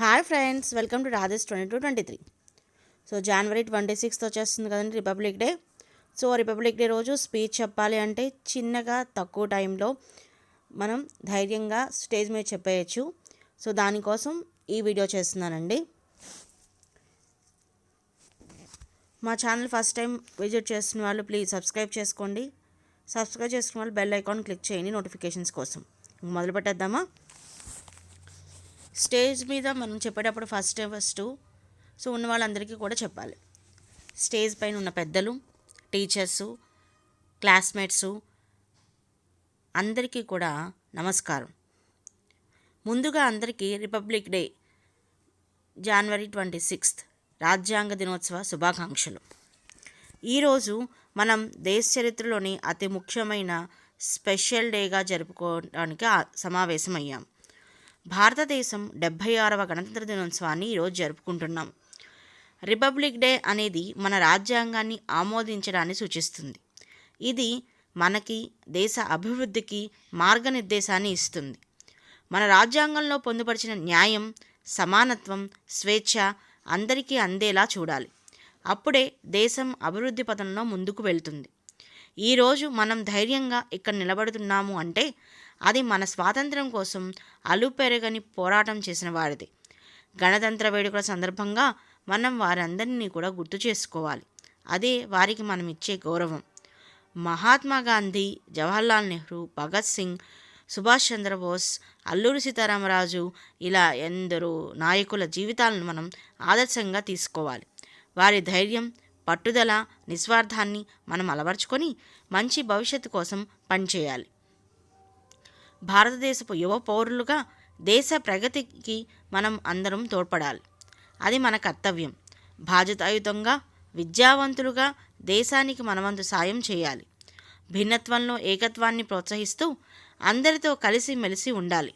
Hi friends welcome to Radhe's twenty two twenty three so January twenty sixth వచ్చేస్తుంది కదండి republic day so republic day రోజు speech చెప్పాలి అంటే చిన్నగా తక్కువ టైంలో మనం ధైర్యంగా స్టేజ్ మీద చెప్పేయచ్చు. సో దానికోసం ఈ వీడియో చేస్తున్నానండి. మా ఛానల్ ఫస్ట్ టైం విజిట్ చేస్తున్న వాళ్ళు ప్లీజ్ సబ్స్క్రైబ్ చేసుకోండి. సబ్స్క్రైబ్ చేసుకున్న వాళ్ళు బెల్ ఐకాన్ క్లిక్ చేయండి నోటిఫికేషన్స్ కోసం. మొదలు పెట్టేద్దామా? స్టేజ్ మీద మనం చెప్పేటప్పుడు ఫస్ట్ ఫస్ట్ సో ఉన్న వాళ్ళందరికీ కూడా చెప్పాలి. స్టేజ్ పైన ఉన్న పెద్దలు టీచర్సు క్లాస్మేట్సు అందరికీ కూడా నమస్కారం. ముందుగా అందరికీ republic day January twenty sixth రాజ్యాంగ దినోత్సవ శుభాకాంక్షలు. ఈరోజు మనం దేశ చరిత్రలోని అతి ముఖ్యమైన స్పెషల్ డేగా జరుపుకోవడానికి ఆ- సమావేశమయ్యాం. భారతదేశం డెబ్భై ఆరవ గణతంత్ర దినోత్సవాన్ని ఈరోజు జరుపుకుంటున్నాం. రిపబ్లిక్ డే అనేది మన రాజ్యాంగాన్ని ఆమోదించడాన్ని సూచిస్తుంది. ఇది మనకి దేశ అభివృద్ధికి మార్గనిర్దేశాన్ని ఇస్తుంది. మన రాజ్యాంగంలో పొందుపరిచిన న్యాయం సమానత్వం స్వేచ్ఛ అందరికీ అందేలా చూడాలి. అప్పుడే దేశం అభివృద్ధి పథంలో ముందుకు వెళ్తుంది. ఈరోజు మనం ధైర్యంగా ఇక్కడ నిలబడుతున్నాము అంటే అది మన స్వాతంత్రం కోసం అలుపెరగని పోరాటం చేసిన వారిది. గణతంత్ర వేడుకల సందర్భంగా మనం వారందరినీ కూడా గుర్తు చేసుకోవాలి. అదే వారికి మనం ఇచ్చే గౌరవం. మహాత్మా గాంధీ జవహర్లాల్ నెహ్రూ భగత్ సింగ్ సుభాష్ చంద్రబోస్ అల్లూరి సీతారామరాజు ఇలా ఎందరో నాయకుల జీవితాలను మనం ఆదర్శంగా తీసుకోవాలి. వారి ధైర్యం పట్టుదల నిస్వార్థాన్ని మనం అలవర్చుకొని మంచి భవిష్యత్తు కోసం పనిచేయాలి. భారతదేశపు యువ పౌరులుగా దేశ ప్రగతికి మనం అందరం తోడ్పడాలి. అది మన కర్తవ్యం. బాధ్యతాయుతంగా విద్యావంతులుగా దేశానికి మనవంతు సాయం చేయాలి. భిన్నత్వంలో ఏకత్వాన్ని ప్రోత్సహిస్తూ అందరితో కలిసి మెలిసి ఉండాలి.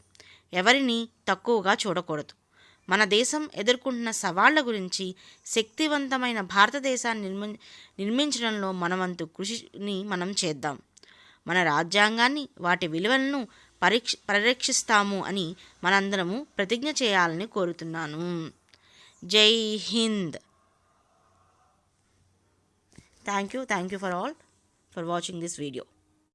ఎవరిని తక్కువగా చూడకూడదు. మన దేశం ఎదుర్కొంటున్న సవాళ్ళ గురించి శక్తివంతమైన భారతదేశాన్ని నిర్మి నిర్మించడంలో మనవంతు కృషిని మనం చేద్దాం. మన రాజ్యాంగాన్ని వాటి విలువలను పరీక్ష పరిరక్షిస్తాము అని మనందరము ప్రతిజ్ఞ చేయాలని కోరుతున్నాను. జై Hind! Thank you thank you for all for watching this video